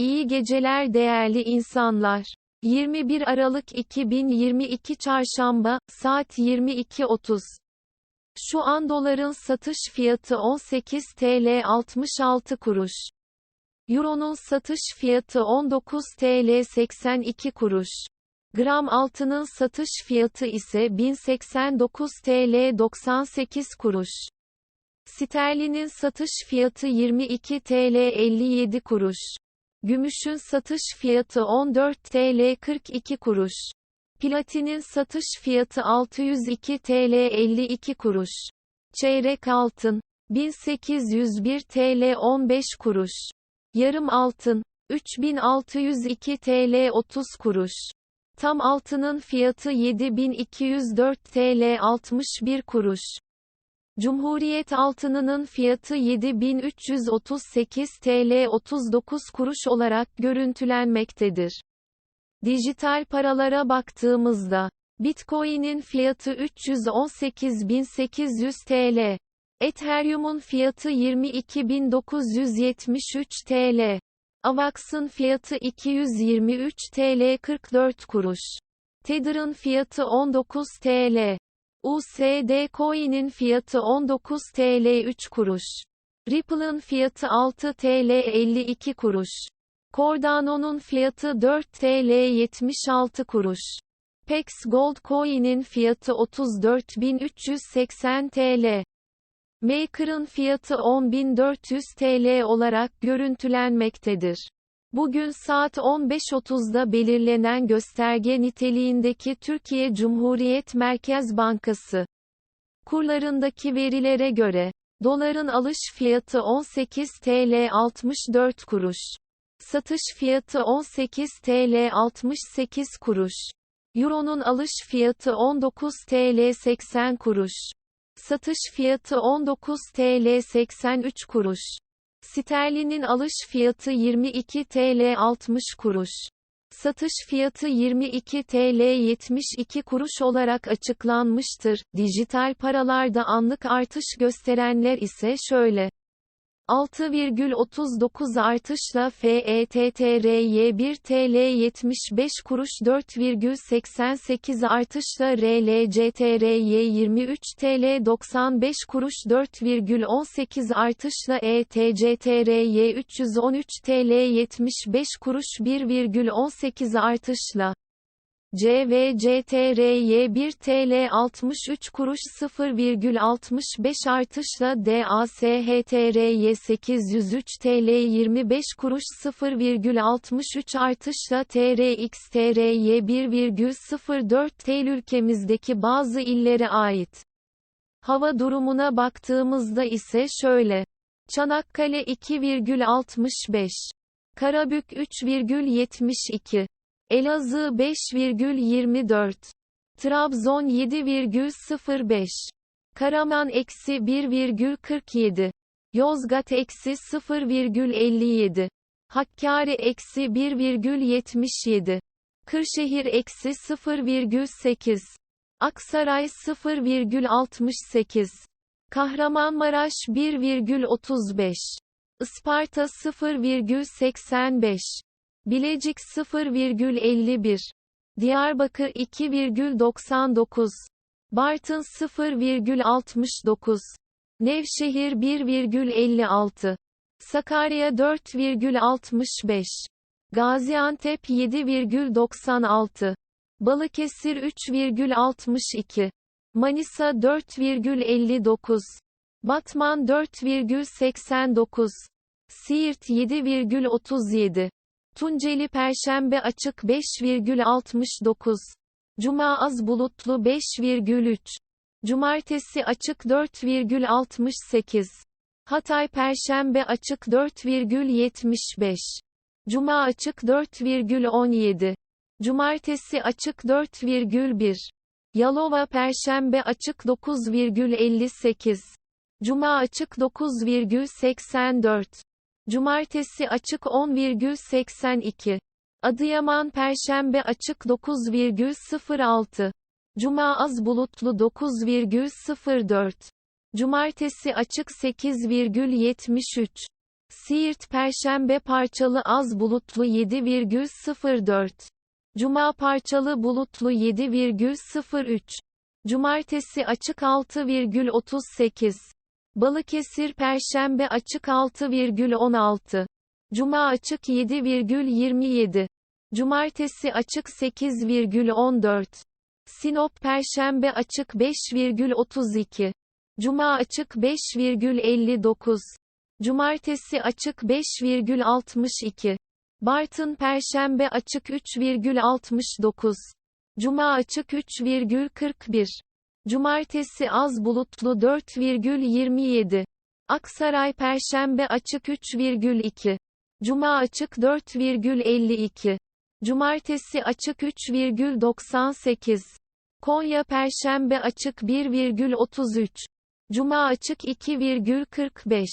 İyi geceler değerli insanlar. 21 Aralık 2022 Çarşamba, saat 22.30. Şu an doların satış fiyatı 18 TL 66 kuruş. Euro'nun satış fiyatı 19 TL 82 kuruş. Gram altının satış fiyatı ise 1089 TL 98 kuruş. Sterlinin satış fiyatı 22 TL 57 kuruş. Gümüşün satış fiyatı 14 TL 42 kuruş. Platinin satış fiyatı 602 TL 52 kuruş. Çeyrek altın 1801 TL 15 kuruş. Yarım altın 3602 TL 30 kuruş. Tam altının fiyatı 7204 TL 61 kuruş. Cumhuriyet altınının fiyatı 7338 TL 39 kuruş olarak görüntülenmektedir. Dijital paralara baktığımızda, Bitcoin'in fiyatı 318.800 TL, Ethereum'un fiyatı 22.973 TL, Avax'ın fiyatı 223 TL 44 kuruş, Tether'ın fiyatı 19 TL, USD Coin'in fiyatı 19 TL 3 kuruş. Ripple'ın fiyatı 6 TL 52 kuruş. Cardano'nun fiyatı 4 TL 76 kuruş. Pex Gold Coin'in fiyatı 34.380 TL. Maker'ın fiyatı 10.400 TL olarak görüntülenmektedir. Bugün saat 15.30'da belirlenen gösterge niteliğindeki Türkiye Cumhuriyet Merkez Bankası kurlarındaki verilere göre, doların alış fiyatı 18 TL 64 kuruş, satış fiyatı 18 TL 68 kuruş, Euro'nun alış fiyatı 19 TL 80 kuruş, satış fiyatı 19 TL 83 kuruş. Sterlinin alış fiyatı 22 TL 60 kuruş. Satış fiyatı 22 TL 72 kuruş olarak açıklanmıştır. Dijital paralarda anlık artış gösterenler ise şöyle. 6,39 artışla FETTRY 1 TL 75 kuruş 4,88 artışla RLCTRY 23 TL 95 kuruş 4,18 artışla ETCTRY 313 TL 75 kuruş 1,18 artışla CVCTRY 1 TL 63 kuruş 0,65 artışla DASHTRY 803 TL 25 kuruş 0,63 artışla TRXTRY 1,04 TL ülkemizdeki bazı illere ait. Hava durumuna baktığımızda ise şöyle. Çanakkale 2,65. Karabük 3,72. Elazığ 5,24. Trabzon 7,05. Karaman eksi 1,47. Yozgat eksi 0,57. Hakkari eksi 1,77. Kırşehir eksi 0,8. Aksaray 0,68. Kahramanmaraş 1,35. Isparta 0,85. Bilecik 0,51. Diyarbakır 2,99. Bartın 0,69. Nevşehir 1,56. Sakarya 4,65. Gaziantep 7,96. Balıkesir 3,62. Manisa 4,59. Batman 4,89. Siirt 7,37. Tunceli Perşembe açık 5,69. Cuma az bulutlu 5,3. Cumartesi açık 4,68. Hatay Perşembe açık 4,75. Cuma açık 4,17. Cumartesi açık 4,1. Yalova Perşembe açık 9,58. Cuma açık 9,84. Cumartesi açık 10,82. Adıyaman Perşembe açık 9,06. Cuma az bulutlu 9,04. Cumartesi açık 8,73. Siirt Perşembe parçalı az bulutlu 7,04. Cuma parçalı bulutlu 7,03. Cumartesi açık 6,38. Balıkesir Perşembe açık 6,16. Cuma açık 7,27. Cumartesi açık 8,14. Sinop Perşembe açık 5,32. Cuma açık 5,59. Cumartesi açık 5,62. Bartın Perşembe açık 3,69. Cuma açık 3,41. Cumartesi az bulutlu 4,27. Aksaray Perşembe açık 3,2. Cuma açık 4,52. Cumartesi açık 3,98. Konya Perşembe açık 1,33. Cuma açık 2,45.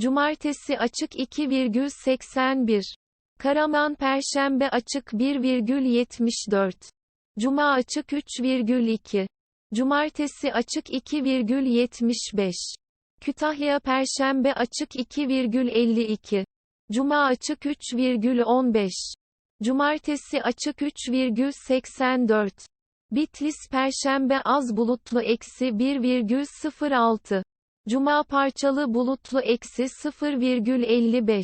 Cumartesi açık 2,81. Karaman Perşembe açık 1,74. Cuma açık 3,2. Cumartesi açık 2,75. Kütahya Perşembe açık 2,52. Cuma açık 3,15. Cumartesi açık 3,84. Bitlis Perşembe az bulutlu eksi 1,06. Cuma parçalı bulutlu eksi 0,55.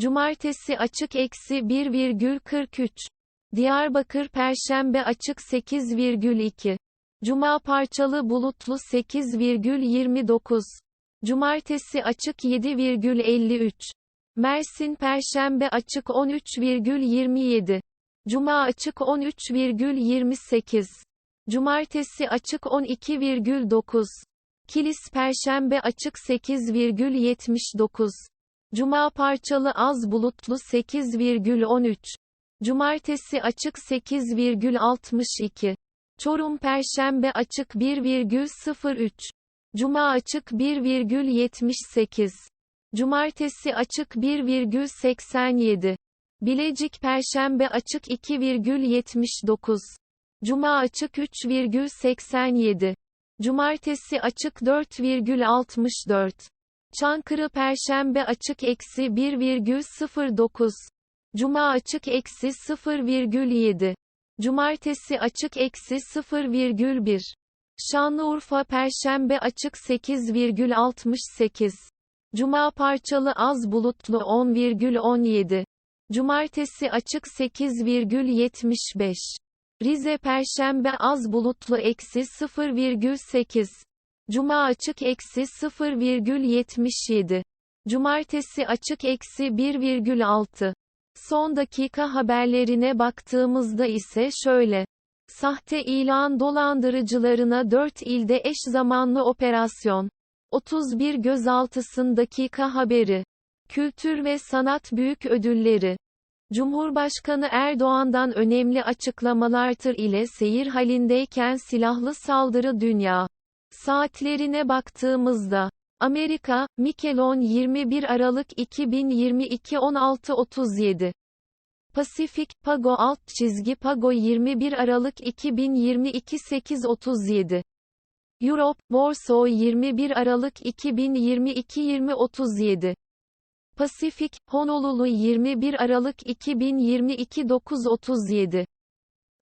Cumartesi açık eksi 1,43. Diyarbakır Perşembe açık 8,2. Cuma parçalı bulutlu 8,29. Cumartesi açık 7,53. Mersin Perşembe açık 13,27. Cuma açık 13,28. Cumartesi açık 12,9. Kilis Perşembe açık 8,79. Cuma parçalı az bulutlu 8,13. Cumartesi açık 8,62. Çorum Perşembe açık 1,03. Cuma açık 1,78. Cumartesi açık 1,87. Bilecik Perşembe açık 2,79. Cuma açık 3,87. Cumartesi açık 4,64. Çankırı Perşembe açık eksi 1,09. Cuma açık eksi 0,7. Cumartesi açık eksi 0,1. Şanlıurfa Perşembe açık 8,68. Cuma parçalı az bulutlu 10,17. Cumartesi açık 8,75. Rize Perşembe az bulutlu eksi 0,8. Cuma açık eksi 0,77. Cumartesi açık eksi 1,6. Son dakika haberlerine baktığımızda ise şöyle. Sahte ilan dolandırıcılarına 4 ilde eş zamanlı operasyon. 31 gözaltısın dakika haberi. Kültür ve sanat büyük ödülleri. Cumhurbaşkanı Erdoğan'dan önemli açıklamalar tır ile seyir halindeyken silahlı saldırı dünya saatlerine baktığımızda Amerika, Mikelon 21 Aralık 2022 16.37 Pasifik, Pago alt çizgi Pago 21 Aralık 2022 8.37 Europe, Warsaw 21 Aralık 2022 20.37 Pasifik, Honolulu 21 Aralık 2022 9.37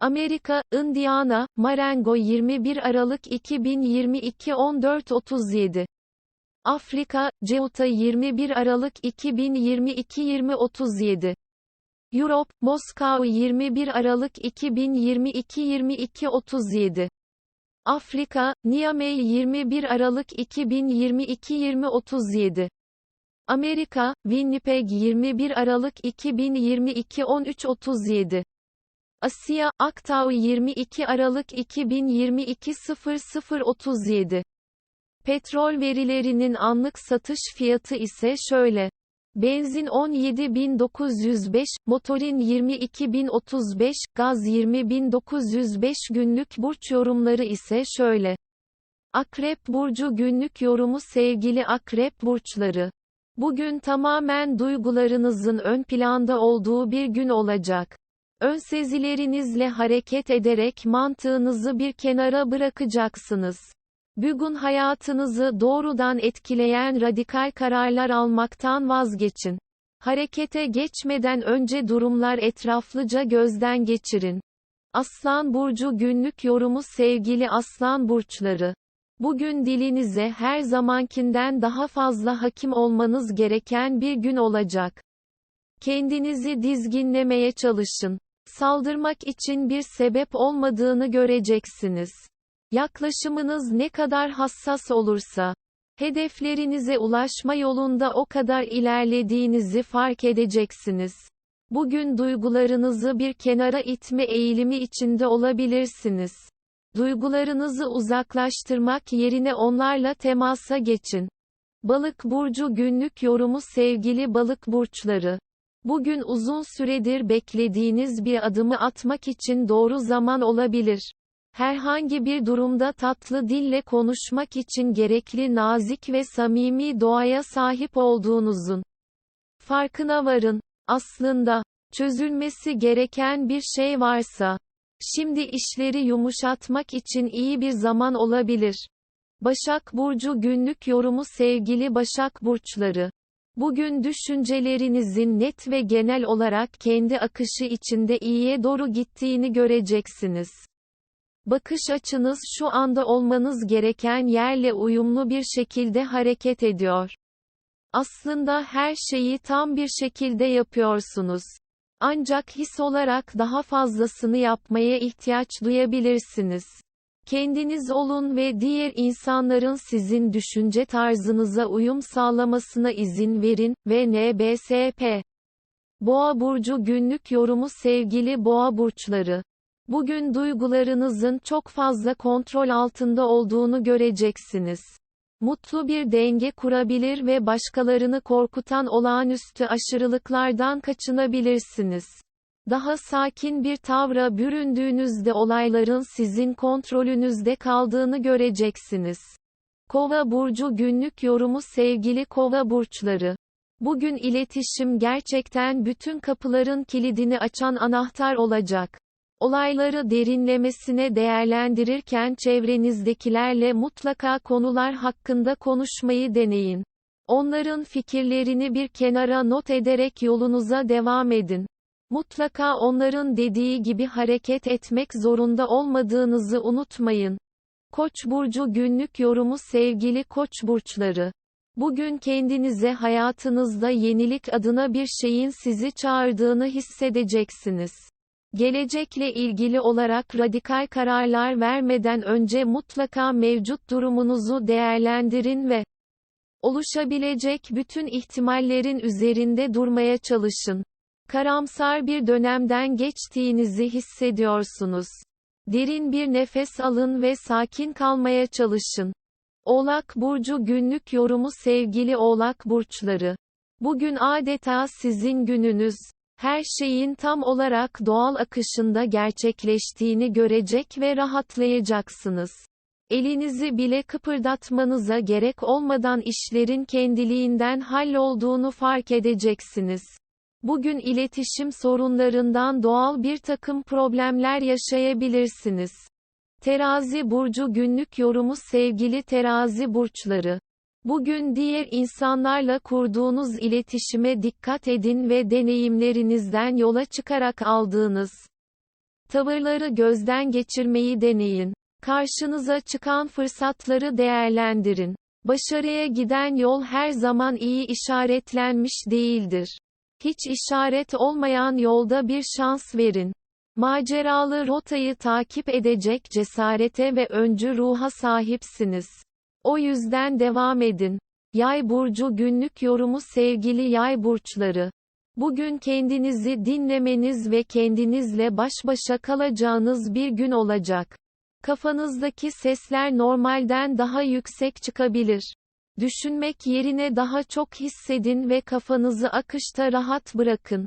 Amerika, Indiana, Marengo 21 Aralık 2022 14.37 Afrika, Ceuta 21 Aralık 2022 20.37 Europe, Moskova 21 Aralık 2022 22.37 Afrika, Niamey 21 Aralık 2022 20.37 Amerika, Winnipeg 21 Aralık 2022 13.37 Asya, Aktau 22 Aralık 2022 00.37 Petrol verilerinin anlık satış fiyatı ise şöyle. Benzin 17.905, motorin 22.035, gaz 20.905 günlük burç yorumları ise şöyle. Akrep Burcu günlük yorumu sevgili Akrep Burçları. Bugün tamamen duygularınızın ön planda olduğu bir gün olacak. Önsezilerinizle hareket ederek mantığınızı bir kenara bırakacaksınız. Bugün hayatınızı doğrudan etkileyen radikal kararlar almaktan vazgeçin. Harekete geçmeden önce durumlar etraflıca gözden geçirin. Aslan Burcu günlük yorumu sevgili Aslan Burçları. Bugün dilinize her zamankinden daha fazla hakim olmanız gereken bir gün olacak. Kendinizi dizginlemeye çalışın. Saldırmak için bir sebep olmadığını göreceksiniz. Yaklaşımınız ne kadar hassas olursa, hedeflerinize ulaşma yolunda o kadar ilerlediğinizi fark edeceksiniz. Bugün duygularınızı bir kenara itme eğilimi içinde olabilirsiniz. Duygularınızı uzaklaştırmak yerine onlarla temasa geçin. Balık burcu günlük yorumu sevgili balık burçları. Bugün uzun süredir beklediğiniz bir adımı atmak için doğru zaman olabilir. Herhangi bir durumda tatlı dille konuşmak için gerekli nazik ve samimi doğaya sahip olduğunuzun farkına varın. Aslında, çözülmesi gereken bir şey varsa, şimdi işleri yumuşatmak için iyi bir zaman olabilir. Başak Burcu günlük yorumu sevgili Başak Burçları. Bugün düşüncelerinizin net ve genel olarak kendi akışı içinde iyiye doğru gittiğini göreceksiniz. Bakış açınız şu anda olmanız gereken yerle uyumlu bir şekilde hareket ediyor. Aslında her şeyi tam bir şekilde yapıyorsunuz. Ancak his olarak daha fazlasını yapmaya ihtiyaç duyabilirsiniz. Kendiniz olun ve diğer insanların sizin düşünce tarzınıza uyum sağlamasına izin verin ve NBSP. Boğa burcu günlük yorumu sevgili boğa burçları. Bugün duygularınızın çok fazla kontrol altında olduğunu göreceksiniz. Mutlu bir denge kurabilir ve başkalarını korkutan olağanüstü aşırılıklardan kaçınabilirsiniz. Daha sakin bir tavra büründüğünüzde olayların sizin kontrolünüzde kaldığını göreceksiniz. Kova burcu günlük yorumu sevgili Kova burçları. Bugün iletişim gerçekten bütün kapıların kilidini açan anahtar olacak. Olayları derinlemesine değerlendirirken çevrenizdekilerle mutlaka konular hakkında konuşmayı deneyin. Onların fikirlerini bir kenara not ederek yolunuza devam edin. Mutlaka onların dediği gibi hareket etmek zorunda olmadığınızı unutmayın. Koç burcu günlük yorumu sevgili Koç burçları. Bugün kendinize hayatınızda yenilik adına bir şeyin sizi çağırdığını hissedeceksiniz. Gelecekle ilgili olarak radikal kararlar vermeden önce mutlaka mevcut durumunuzu değerlendirin ve oluşabilecek bütün ihtimallerin üzerinde durmaya çalışın. Karamsar bir dönemden geçtiğinizi hissediyorsunuz. Derin bir nefes alın ve sakin kalmaya çalışın. Oğlak burcu günlük yorumu sevgili Oğlak burçları. Bugün adeta sizin gününüz. Her şeyin tam olarak doğal akışında gerçekleştiğini görecek ve rahatlayacaksınız. Elinizi bile kıpırdatmanıza gerek olmadan işlerin kendiliğinden hallolduğunu fark edeceksiniz. Bugün iletişim sorunlarından doğal bir takım problemler yaşayabilirsiniz. Terazi burcu günlük yorumu sevgili terazi burçları. Bugün diğer insanlarla kurduğunuz iletişime dikkat edin ve deneyimlerinizden yola çıkarak aldığınız tavırları gözden geçirmeyi deneyin. Karşınıza çıkan fırsatları değerlendirin. Başarıya giden yol her zaman iyi işaretlenmiş değildir. Hiç işaret olmayan yolda bir şans verin. Maceralı rotayı takip edecek cesarete ve öncü ruha sahipsiniz. O yüzden devam edin. Yay burcu günlük yorumu sevgili yay burçları. Bugün kendinizi dinlemeniz ve kendinizle baş başa kalacağınız bir gün olacak. Kafanızdaki sesler normalden daha yüksek çıkabilir. Düşünmek yerine daha çok hissedin ve kafanızı akışta rahat bırakın.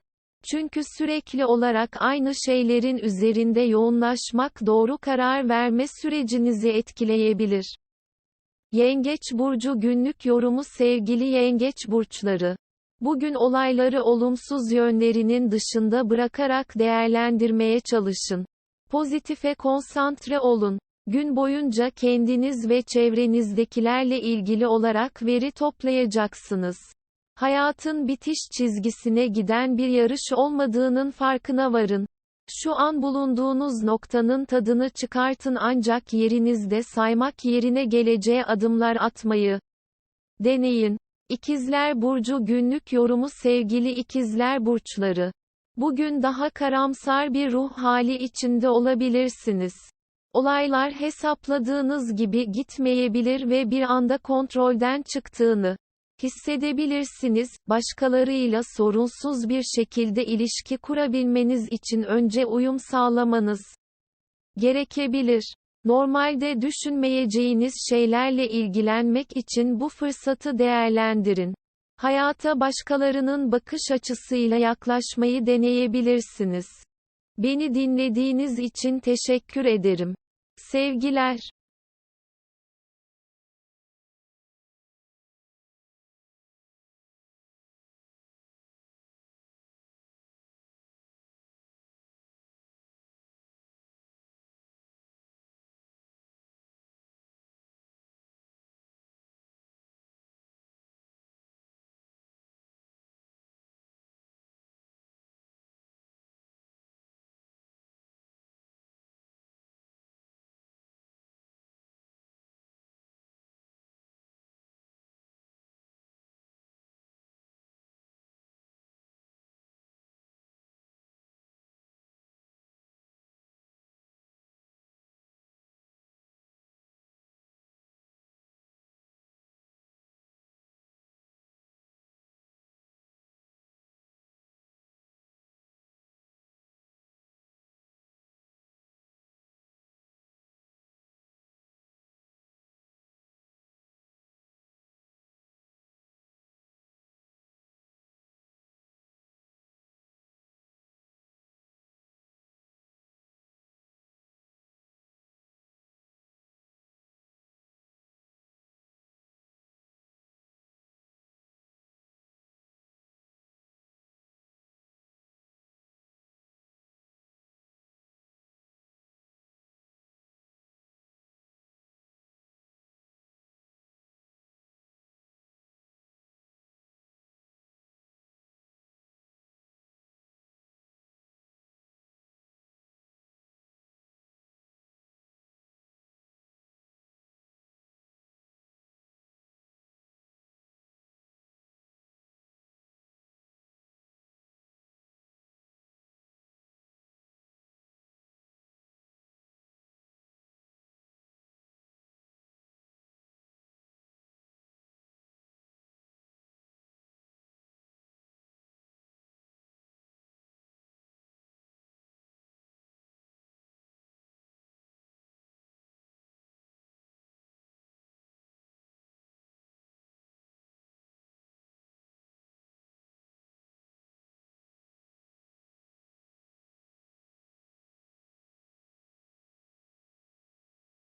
Çünkü sürekli olarak aynı şeylerin üzerinde yoğunlaşmak doğru karar verme sürecinizi etkileyebilir. Yengeç burcu günlük yorumu sevgili yengeç burçları. Bugün olayları olumsuz yönlerinin dışında bırakarak değerlendirmeye çalışın. Pozitife konsantre olun. Gün boyunca kendiniz ve çevrenizdekilerle ilgili olarak veri toplayacaksınız. Hayatın bitiş çizgisine giden bir yarış olmadığının farkına varın. Şu an bulunduğunuz noktanın tadını çıkartın ancak yerinizde saymak yerine geleceğe adımlar atmayı deneyin. İkizler Burcu günlük yorumu sevgili ikizler burçları. Bugün daha karamsar bir ruh hali içinde olabilirsiniz. Olaylar hesapladığınız gibi gitmeyebilir ve bir anda kontrolden çıktığını hissedebilirsiniz. Başkalarıyla sorunsuz bir şekilde ilişki kurabilmeniz için önce uyum sağlamanız gerekebilir. Normalde düşünmeyeceğiniz şeylerle ilgilenmek için bu fırsatı değerlendirin. Hayata başkalarının bakış açısıyla yaklaşmayı deneyebilirsiniz. Beni dinlediğiniz için teşekkür ederim. Sevgiler.